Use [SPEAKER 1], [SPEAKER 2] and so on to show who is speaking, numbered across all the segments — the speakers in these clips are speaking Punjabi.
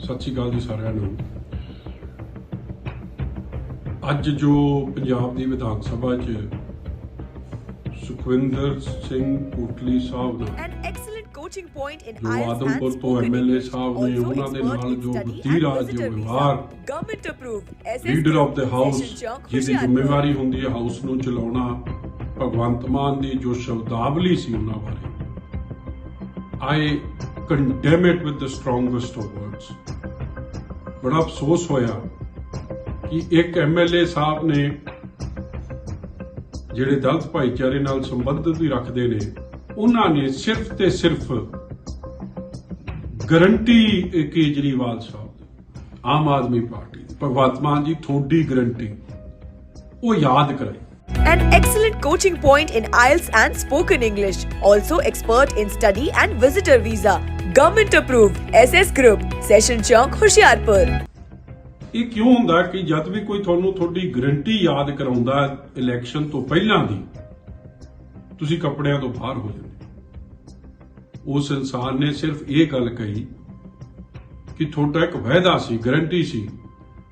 [SPEAKER 1] ਸਤਿ ਸ਼੍ਰੀ ਅਕਾਲ ਜੀ ਸਾਰਿਆਂ ਨੂੰ ਅੱਜ ਜੋ ਪੰਜਾਬ ਦੀ ਵਿਧਾਨ ਸਭਾ 'ਚ ਸੁਖਵਿੰਦਰ ਸਿੰਘ ਕੋਟਲੀ ਸਾਹਿਬ ਨੇ
[SPEAKER 2] in
[SPEAKER 1] ਜੋ
[SPEAKER 2] IELTS and
[SPEAKER 1] ਆਦਮਪੁਰ ਤੋਂ ਐਮਐਲਏ. ਸਾਹਿਬ ਨੇ ਉਹਨਾਂ ਦੇ ਨਾਲ ਜੋ ਜੋ. ਵਿਵਹਾਰ ਲੀਡਰ ਆਫ ਦ ਹਾਊਸ ਜਿਹਦੀ। ਜ਼ਿੰਮੇਵਾਰੀ ਹੁੰਦੀ ਹੈ ਹਾਊਸ ਨੂੰ ਚਲਾਉਣਾ ਭਗਵੰਤ ਮਾਨ ਦੀ ਜੋ ਸ਼ਬਦਾਵਲੀ ਸੀ ਉਹਨਾਂ ਬਾਰੇ I it with the strongest of words ਬੜਾ ਅਫਸੋਸ ਹੋਇਆ ਕਿ ਇੱਕ ਐਮਐਲਏ ਸਾਹਿਬ ਨੇ ਜਿਹੜੇ ਦਲਤ ਭਾਈਚਾਰੇ ਨਾਲ ਸੰਬੰਧਿਤ ਵੀ ਰੱਖਦੇ ਨੇ ਉਹਨਾਂ ਨੇ ਸਿਰਫ ਤੇ ਸਿਰਫ ਗਰੰਟੀ ਕੇਜਰੀਵਾਲ ਸਾਹਿਬ ਦੀ ਆਮ ਆਦਮੀ ਪਾਰਟੀ ਦੀ, ਭਗਵੰਤ ਮਾਨ ਜੀ ਤੁਹਾਡੀ ਗਰੰਟੀ ਉਹ ਯਾਦ ਕਰਾਈ।
[SPEAKER 2] An excellent coaching point in IELTS and spoken English. Also expert in study and visitor visa. Government approved. SS Group. Session Chowk, Hoshiarpur.
[SPEAKER 1] ਇਹ ਕਿਉਂ ਹੁੰਦਾ ਕਿ ਜਦ ਵੀ ਕੋਈ ਤੁਹਾਨੂੰ ਤੁਹਾਡੀ ਗਰੰਟੀ ਯਾਦ ਕਰਾਉਂਦਾ ਇਲੈਕਸ਼ਨ ਤੋਂ ਪਹਿਲਾਂ ਦੀ ਤੁਸੀਂ ਕੱਪੜਿਆਂ ਤੋਂ ਬਾਹਰ ਹੋ ਜਾਂਦੇ ਉਸ ਇਨਸਾਨ ਨੇ ਸਿਰਫ ਇਹ ਗੱਲ ਕਹੀ ਕਿ ਤੁਹਾਡਾ ਇੱਕ ਵਾਅਦਾ ਸੀ ਗਰੰਟੀ ਸੀ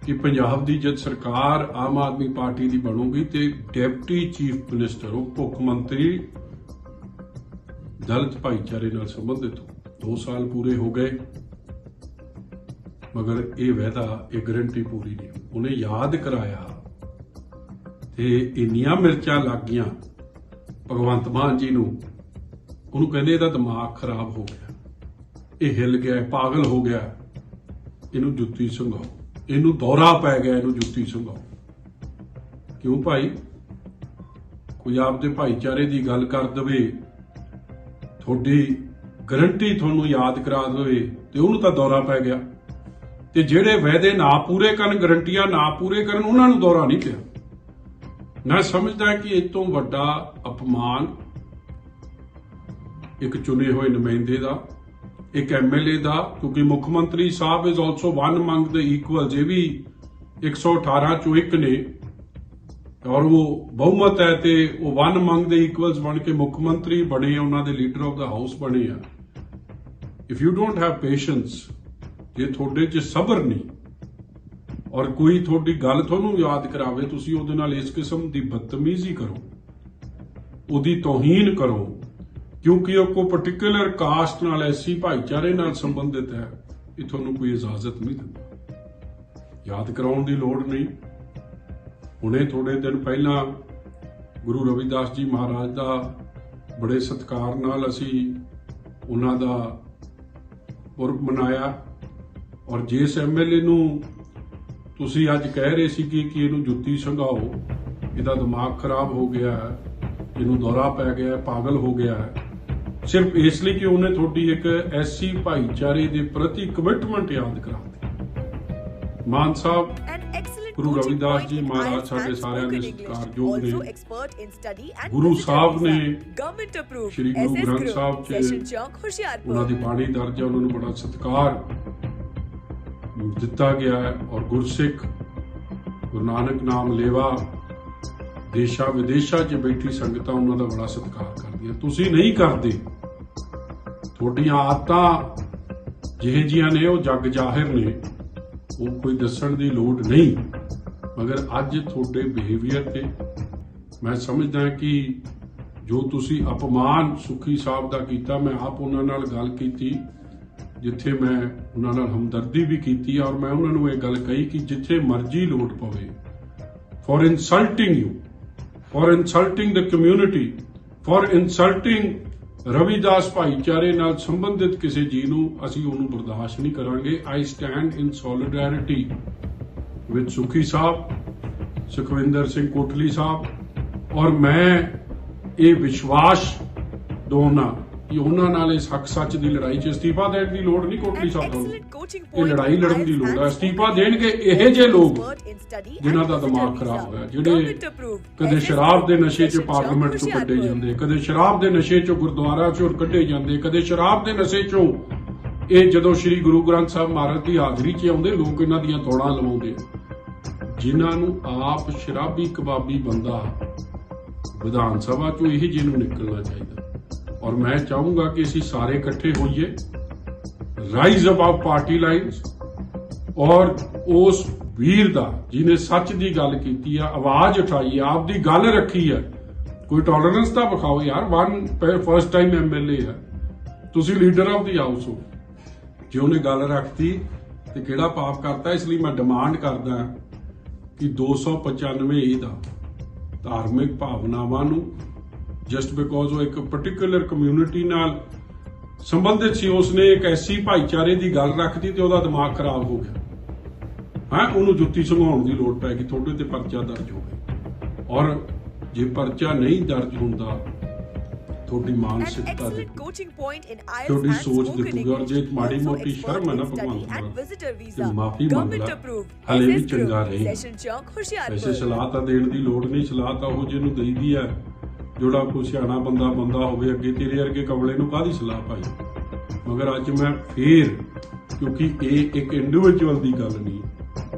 [SPEAKER 1] ਕਿ ਪੰਜਾਬ ਦੀ ਜਦ ਸਰਕਾਰ ਆਮ ਆਦਮੀ ਪਾਰਟੀ ਦੀ ਬਣੂਗੀ ਤੇ ਡਿਪਟੀ ਚੀਫ ਮਿਨਿਸਟਰ ਉਹ ਮੁੱਖ ਮੰਤਰੀ ਦਲਿਤ ਭਾਈਚਾਰੇ ਨਾਲ ਸੰਬੰਧਿਤ ਹੋ 2 ਸਾਲ ਪੂਰੇ ਹੋ ਗਏ। ਮਗਰ ਇਹ ਵਾਅਦਾ, ਇਹ ਗਰੰਟੀ ਪੂਰੀ ਨਹੀਂ ਉਹਨੇ ਯਾਦ ਕਰਾਇਆ ਤੇ ਇੰਨੀਆਂ ਮਿਰਚਾਂ ਲੱਗ ਗਈਆਂ, ਭਗਵੰਤ ਮਾਨ ਜੀ ਨੂੰ। ਉਹਨੂੰ ਕਹਿੰਦੇ ਇਹਦਾ ਦਿਮਾਗ ਖਰਾਬ ਹੋ ਗਿਆ। ਇਹ ਹਿੱਲ ਗਿਆ ਪਾਗਲ ਹੋ ਗਿਆ। ਇਹਨੂੰ ਜੁੱਤੀ ਸੰਘਾਓ। ਇਹਨੂੰ ਦੌਰਾ ਪੈ ਗਿਆ, ਇਹਨੂੰ ਜੁੱਤੀ ਸੰਘਾਓ। ਕਿਉਂ ਭਾਈ? ਕੋਈ ਆਪਦੇ ਭਾਈਚਾਰੇ ਦੀ ਗੱਲ ਕਰ ਦਵੇ, ਤੁਹਾਡੀ ਗਰੰਟੀ ਤੁਹਾਨੂੰ ਯਾਦ ਕਰਾ ਦੇਵੇ, ਤੇ ਉਹਨੂੰ ਤਾਂ ਦੌਰਾ ਪੈ ਗਿਆ। ਤੇ ਜਿਹੜੇ ਵਾਅਦੇ ਨਾ ਪੂਰੇ ਕਰਨ ਗਰੰਟੀਆਂ ਨਾ ਪੂਰੇ ਕਰਨ, ਉਹਨਾਂ ਨੂੰ ਦੌਰਾ ਨਹੀਂ ਪਿਆ। ਮੈਂ ਸਮਝਦਾ ਕਿ ਇਹ ਤੋਂ ਵੱਡਾ ਅਪਮਾਨ ਇੱਕ ਚੁਣੇ ਹੋਏ ਨੁਮਾਇੰਦੇ ਦਾ ਇੱਕ ਐਮਐਲਏ ਦਾ, ਕਿਉਂਕਿ ਮੁੱਖ ਮੰਤਰੀ ਸਾਹਿਬ is also one among the equals ਇਹ ਵੀ 118 ਚੋਂ ਇੱਕ ਨੇ। ਔਰ ਉਹ ਬਹੁਮਤ ਹੈ ਤੇ ਉਹ ਵਨ ਅਮੰਗ ਦ ਇਕੁਅਲਸ ਬਣ ਕੇ ਮੁੱਖ ਮੰਤਰੀ ਬਣੇ ਉਹਨਾਂ ਦੇ ਲੀਡਰ ਆਫ ਦਾ ਹਾਊਸ ਬਣੇ ਆ। If you don't have patience ਜੇ ਤੁਹਾਡੇ 'ਚ ਸਬਰ ਨਹੀਂ, ਔਰ ਕੋਈ ਤੁਹਾਡੀ ਗੱਲ ਤੁਹਾਨੂੰ ਯਾਦ ਕਰਾਵੇ, ਤੁਸੀਂ ਉਹਦੇ ਨਾਲ ਇਸ ਕਿਸਮ ਦੀ ਬਦਤਮੀਜ਼ੀ ਕਰੋ, ਉਹਦੀ ਤੋਹੀਨ ਕਰੋ ਕਿਉਂਕਿ ਉਹ ਕੋ ਪਾਰਟਿਕੂਲਰ ਕਾਸਟ ਨਾਲ, ਐਸੀ ਭਾਈਚਾਰੇ ਨਾਲ ਸੰਬੰਧਿਤ ਹੈ, ਇਹ ਤੁਹਾਨੂੰ ਕੋਈ ਇਜਾਜ਼ਤ ਨਹੀਂ ਦਿੰਦਾ। ਯਾਦ ਕਰਾਉਣ ਦੀ ਲੋੜ ਨਹੀਂ। ਹੁਣੇ ਥੋੜੇ ਦਿਨ ਪਹਿਲਾਂ ਗੁਰੂ ਰਵਿਦਾਸ ਜੀ ਮਹਾਰਾਜ ਦਾ ਬੜੇ ਸਤਿਕਾਰ ਨਾਲ ਅਸੀਂ ਉਹਨਾਂ ਦਾ ਪੁਰਬ ਮਨਾਇਆ ਔਰ ਜਿਸ ਐਮਐਲਏ ਨੂੰ ਤੁਸੀਂ ਅੱਜ ਕਹਿ ਰਹੇ ਸੀ ਕਿ ਕਿ ਇਹਨੂੰ ਜੁੱਤੀ ਸੰਘਾਓ, ਇਹਦਾ ਦਿਮਾਗ ਖਰਾਬ ਹੋ ਗਿਆ ਹੈ ਇਹਨੂੰ ਦੌਰਾ ਪੈ ਗਿਆ ਹੈ ਪਾਗਲ ਹੋ ਗਿਆ। ਹੈ ਸਿਰਫ ਇਸ ਲਈ ਕਿ ਉਹਨੇ ਤੁਹਾਡੀ ਇੱਕ ਐਸੀ ਭਾਈਚਾਰੇ ਦੇ ਪ੍ਰਤੀ ਕਮਿਟਮੈਂਟ ਯਾਦ ਕਰਾ ਦਿੱਤੀ ਮਾਨ ਸਾਹਿਬ ਗੁਰੂ ਰਵਿਦਾਸ ਜੀ ਮਹਾਰਾਜ ਸਾਡੇ ਸਾਰਿਆਂ ਦੇ. ਸਤਿਕਾਰਯੋਗ ਨੇ। ਗੁਰੂ ਸਾਹਿਬ. ਨੇ
[SPEAKER 2] Government approved.
[SPEAKER 1] ਸ਼੍ਰੀ ਗੁਰੂ ਗ੍ਰੰਥ. ਸਾਹਿਬ
[SPEAKER 2] Hoshiarpur.
[SPEAKER 1] ਉਹਨਾਂ ਦੀ ਬਾਣੀ ਦਰਜ ਹੈ ਉਹਨਾਂ ਨੂੰ ਬੜਾ ਸਤਿਕਾਰ ਦਿੱਤਾ ਗਿਆ ਹੈ ਔਰ ਗੁਰਸਿੱਖ ਗੁਰੂ ਨਾਨਕ ਨਾਮ ਲੈਵਾ ਦੇਸ਼ਾਂ ਵਿਦੇਸ਼ਾਂ 'ਚ ਬੈਠੀ ਸੰਗਤਾਂ ਉਹਨਾਂ ਦਾ ਬੜਾ ਸਤਿਕਾਰ ਕਰਦੀਆਂ ਤੁਸੀਂ ਨਹੀਂ ਕਰਦੇ, ਤੁਹਾਡੀਆਂ ਆਦਤਾਂ ਜਿਹੇ ਜੀਆਂ ਨੇ, ਉਹ ਜੱਗ ਜ਼ਾਹਿਰ ਨੇ, ਉਹ ਕੋਈ ਦੱਸਣ ਦੀ ਲੋੜ ਨਹੀਂ। ਮਗਰ ਅੱਜ ਤੁਹਾਡੇ ਬਿਹੇਵੀਅਰ ਤੇ ਮੈਂ ਸਮਝਦਾ ਕਿ ਜੋ ਤੁਸੀਂ ਅਪਮਾਨ ਸੁਖੀ ਸਾਹਿਬ ਦਾ ਕੀਤਾ, ਮੈਂ ਆਪ ਉਹਨਾਂ ਨਾਲ ਗੱਲ ਕੀਤੀ, ਜਿੱਥੇ ਮੈਂ ਉਹਨਾਂ ਨਾਲ ਹਮਦਰਦੀ ਵੀ ਕੀਤੀ ਔਰ ਮੈਂ ਉਹਨਾਂ ਨੂੰ ਇਹ ਗੱਲ ਕਹੀ ਕਿ ਜਿੱਥੇ ਮਰਜ਼ੀ ਲੋਟ ਪਵੇ for insulting you for insulting the community for insulting Ravidas ਭਾਈਚਾਰੇ ਨਾਲ ਸੰਬੰਧਿਤ ਕਿਸੇ ਜੀ ਨੂੰ ਅਸੀਂ ਉਹਨੂੰ ਬਰਦਾਸ਼ਤ ਨਹੀਂ ਕਰਾਂਗੇ। I stand in solidarity with Sukhi Sahib, Sukhwinder Singh Kotli ਸਾਹਿਬ ਔਰ ਮੈਂ ਇਹ ਵਿਸ਼ਵਾਸ ਦੋਨਾਂ ਕਿ ਉਹਨਾਂ ਨਾਲ ਇਸ ਹੱਕ ਸੱਚ ਦੀ ਲੜਾਈ 'ਚ ਅਸਤੀਫਾ ਦੇਣ ਦੀ ਲੋੜ ਨਹੀਂ ਕੋਟਲੀ ਸਾਹਿਬ ਨੂੰ ਇਹ ਲੜਾਈ ਲੜਨ ਦੀ ਲੋੜ ਹੈ ਅਸਤੀਫਾ ਦੇਣਗੇ. ਇਹੋ ਜਿਹੇ ਲੋਕ ਜਿਨ੍ਹਾਂ ਦਾ ਦਿਮਾਗ. ਖਰਾਬ ਹੋਇਆ ਜਿਹੜੇ. ਕਦੇ ਸ਼ਰਾਬ ਦੇ. ਨਸ਼ੇ 'ਚ ਪਾਰਲੀਮੈਂਟ 'ਚੋਂ ਕੱਢੇ. ਜਾਂਦੇ ਕਦੇ ਸ਼ਰਾਬ ਦੇ ਨਸ਼ੇ 'ਚੋਂ ਗੁਰਦੁਆਰਾ 'ਚੋਂ ਕੱਢੇ ਜਾਂਦੇ ਕਦੇ ਸ਼ਰਾਬ ਦੇ ਨਸ਼ੇ 'ਚੋਂ ਇਹ ਜਦੋਂ ਸ੍ਰੀ ਗੁਰੂ ਗ੍ਰੰਥ ਸਾਹਿਬ ਮਹਾਰਾਜ ਦੀ ਹਾਜ਼ਰੀ 'ਚ ਆਉਂਦੇ ਲੋਕ ਇਹਨਾਂ ਦੀਆਂ ਦੌੜਾਂ ਲਵਾਉਂਦੇ। ਜਿਨ੍ਹਾਂ ਨੂੰ ਆਪ ਸ਼ਰਾਬੀ ਕਬਾਬੀ ਬੰਦਾ ਵਿਧਾਨ ਸਭਾ 'ਚੋਂ ਇਹ ਜਿਹਨੂੰ ਨਿਕਲਣਾ ਚਾਹੀਦਾ ਔਰ ਮੈਂ ਚਾਹੂੰਗਾ ਕਿ ਅਸੀਂ ਸਾਰੇ ਇਕੱਠੇ ਹੋਈਏ ਰਾਈਜ਼ ਅਬਵ ਪਾਰਟੀ ਲਾਈਨਸ ਔਰ ਉਸ ਵੀਰ ਦਾ, ਜਿਹਨੇ ਸੱਚ ਦੀ ਗੱਲ ਕੀਤੀ ਆ, ਆਵਾਜ਼ ਉਠਾਈ ਆ, ਆਪਦੀ ਗੱਲ ਰੱਖੀ ਆ। ਕੋਈ ਟੋਲਰੈਂਸ ਤਾਂ ਵਿਖਾਓ ਯਾਰ ਵਨ ਫਰਸਟ ਟਾਈਮ ਐਮਐਲਏ ਆ। ਤੁਸੀਂ ਲੀਡਰ ਆਫ ਦੀ ਹਾਊਸ ਹੋ। ਜੇ ਉਹਨੇ ਗੱਲ ਰੱਖਤੀ, ਤੇ ਕਿਹੜਾ ਪਾਪ ਕਰਤਾ? ਇਸ ਲਈ ਮੈਂ ਡਿਮਾਂਡ ਕਰਦਾ ਕਿ 295 ਈ ਦਾ ਧਾਰਮਿਕ ਭਾਵਨਾਵਾਂ ਨੂੰ ਜਸਟ ਬਿਕੋਜ਼ ਉਹ ਇੱਕ ਪਾਰਟਿਕੂਲਰ ਕਮਿਊਨਿਟੀ ਨਾਲ ਸੰਬੰਧਿਤ ਸੀ ਉਸਨੇ ਇੱਕ ਐਸੀ ਭਾਈਚਾਰੇ ਦੀ ਗੱਲ ਰੱਖਤੀ ਤੇ ਉਹਦਾ ਦਿਮਾਗ ਖਰਾਬ ਹੋ ਗਿਆ ਹਾਂ ਉਹਨੂੰ ਜੁੱਤੀ ਸੰਘਾਉਣ ਦੀ ਲੋੜ ਪੈ ਗਈ ਤੁਹਾਡੇ ਤੇ ਪਰਚਾ ਦਰਜ ਹੋ ਗਿਆ ਔਰ ਜੇ ਪਰਚਾ ਨਹੀਂ ਦਰਜ ਹੁੰਦਾ ਤੁਹਾਡੀ ਮਾਨਸਿਕਤਾ ਦੇ ਤੁਹਾਡੀ
[SPEAKER 2] and
[SPEAKER 1] ਸੋਚ ਦੇਖੂਗਾ ਔਰ ਜੇ. ਮਾੜੀ ਮੋਟੀ ਸ਼ਰਮ ਹੈ ਨਾ ਤੇ
[SPEAKER 2] visa.
[SPEAKER 1] ਮਾਫੀ ਮੰਗ
[SPEAKER 2] Government
[SPEAKER 1] ਲੈ
[SPEAKER 2] approved.
[SPEAKER 1] ਹਲੇ ਵੀ ਚੰਗਾ. ਰਹੀ ਐਸੇ. ਸਲਾਹ ਤਾਂ ਦੇਣ ਦੀ ਲੋੜ ਨਹੀਂ ਸਲਾਹ ਤਾਂ ਉਹ ਜਿਹਨੂੰ ਦੇਈਦੀ ਹੈ ਜਿਹੜਾ ਕੋਈ ਸਿਆਣਾ ਬੰਦਾ ਬੰਦਾ ਹੋਵੇ, ਅੱਗੇ ਤੇਰੇ ਵਰਗੇ ਕਮਲੇ ਨੂੰ ਕਾਹਦੀ ਸਲਾਹ ਪਾਈ ਮਗਰ ਅੱਜ ਮੈਂ ਫੇਰ, ਕਿਉਂਕਿ ਇਹ ਇੱਕ ਇੰਡੀਵਿਜੂਅਲ ਦੀ ਗੱਲ ਨਹੀਂ,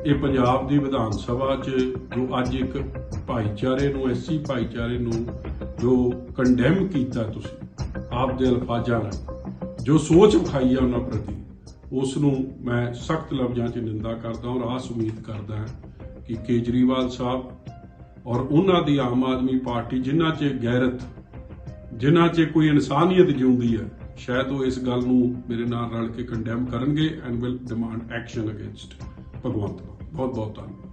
[SPEAKER 1] ਇਹ ਪੰਜਾਬ ਦੀ ਵਿਧਾਨ ਸਭਾ 'ਚ ਜੋ ਅੱਜ ਇੱਕ ਭਾਈਚਾਰੇ ਨੂੰ, ਐਸੀ ਭਾਈਚਾਰੇ ਨੂੰ ਜੋ ਕੰਡੈਮ ਕੀਤਾ ਤੁਸੀਂ ਆਪ ਦੇ ਅਲਫਾਜ਼ਾਂ ਨਾਲ, ਜੋ ਸੋਚ ਵਿਖਾਈ ਹੈ ਉਹਨਾਂ ਪ੍ਰਤੀ ਉਸ ਨੂੰ ਮੈਂ ਸਖਤ ਲਫ਼ਜ਼ਾਂ 'ਚ ਨਿੰਦਾ ਕਰਦਾ ਔਰ ਆਸ ਉਮੀਦ ਕਰਦਾ ਕਿ ਕੇਜਰੀਵਾਲ ਸਾਹਿਬ ਔਰ ਉਹਨਾਂ ਦੀ ਆਮ ਆਦਮੀ ਪਾਰਟੀ ਜਿਨ੍ਹਾਂ 'ਚ ਗੈਰਤ ਜਿਨ੍ਹਾਂ 'ਚ ਕੋਈ ਇਨਸਾਨੀਅਤ ਜਿਉਂਦੀ ਹੈ, ਸ਼ਾਇਦ ਉਹ ਇਸ ਗੱਲ ਨੂੰ ਮੇਰੇ ਨਾਲ ਰਲ ਕੇ ਕੰਡੈਮ ਕਰਨਗੇ and will demand action against Bhagwant Mann. ਬਹੁਤ ਬਹੁਤ ਧੰਨਵਾਦ।